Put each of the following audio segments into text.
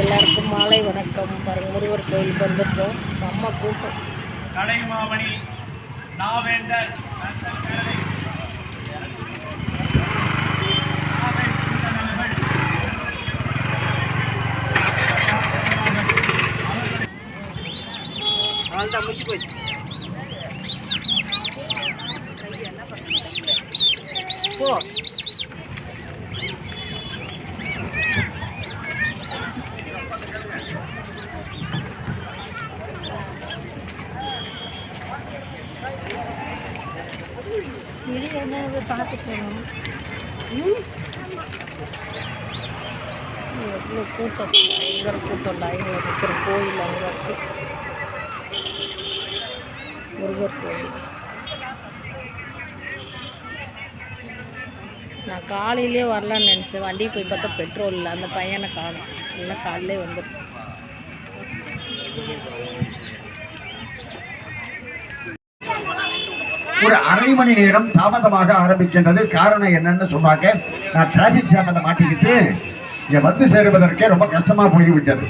எல்லாருக்கும் மாலை வணக்கம். பாருங்க முருகர் கோயிலுக்கு வந்துட்டோம் செம்ம கூட்டம். கலைமாமணி நாவேந்தர் அவ்வளோதான் முடிச்சு போச்சு போ. இது என்ன பார்த்து போகணும்? எவ்வளோ கூட்டம் பயங்கர கூட்டம் லைனில் இருக்கிற கோயில் அங்கே இருக்கு. முருகர் கோயில். நான் காலையிலே வரலான்னு நினச்சேன். வண்டி போய் பார்த்தா பெட்ரோல் இல்லை. அந்த பையனை காணும். இல்லை காலையிலே வந்துடும் ஒரு அரை மணி நேரம் தாமதமாக ஆரம்பிக்கின்றது. காரணம் என்னன்னு சொன்னாங்க நான் டிராபிக் ஜாமில் மாட்டிக்கிட்டு இங்கே வந்து சேருவதற்கே ரொம்ப கஷ்டமாக போய்விட்டது.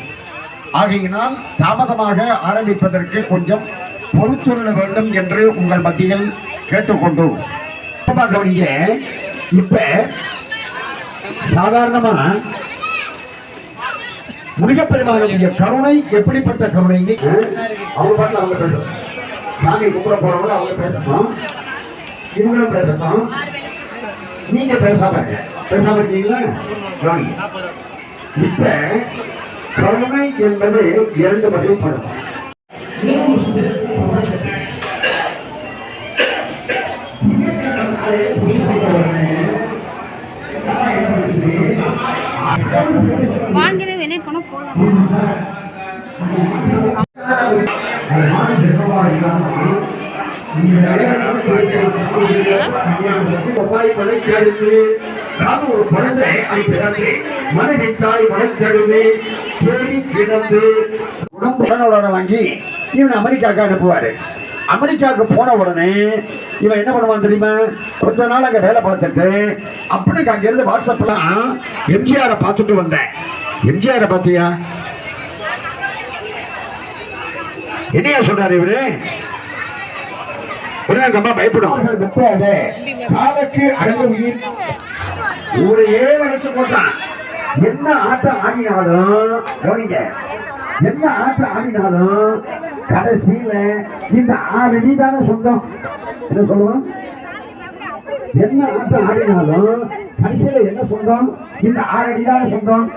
ஆகையினால் தாமதமாக ஆரம்பிப்பதற்கு கொஞ்சம் பொறுத்துள்ள வேண்டும் என்று உங்கள் மத்தியில் கேட்டுக்கொண்டு. கவனிங்க இப்ப சாதாரணமா முருகப்பெருமானுடைய கருணை எப்படிப்பட்ட கருணைன்னு அவங்க பாட்டில் அவங்க பேசுறாங்க. சாமி கும்பிட போறவங்க அவங்க பேசணும் இவங்களும் பேசணும் நீங்க பேசாம. பேசாம இருக்கீங்களா? கவனி இப்ப கருணை என்பது இரண்டு வகைப்படும் வாங்கினே வேணே பணம் போகலாம் தாய் மலை தேடுது ஒரு குழந்தை அது மனைவி தாய் மலை தேடி கிடந்து வாங்கி இவன் அமெரிக்காவுக்கு அனுப்புவாரு. அமெரிக்காவுக்கு போன உடனே இவன் என்ன பண்ணுவான் தெரியுமா? கொஞ்ச நாள் அங்க வேலை பார்த்துட்டு அப்படி அங்கிருந்து வாட்ஸ்அப்லாம் எம்ஜிஆரை பார்த்துட்டு வந்தேன். எம்ஜிஆரை பார்த்தியா? என்னையா சொல்றாரு இவரு? பயப்படும். காலக்கு அடங்க உயிர். ஊரையே வளைச்சு போட்டான். என்ன ஆட்டம் ஆடினாலும் கவனிங்க. என்ன ஆட்டம் ஆடினாலும் கடைசியில இந்த ஆறு தானே சொந்தம். என்ன சொல்லுவோம் என்ன ஆட்டம் ஆடினாலும் கடைசியில என்ன சொந்தம்? இந்த ஆறு அடி தானே சொந்தம்.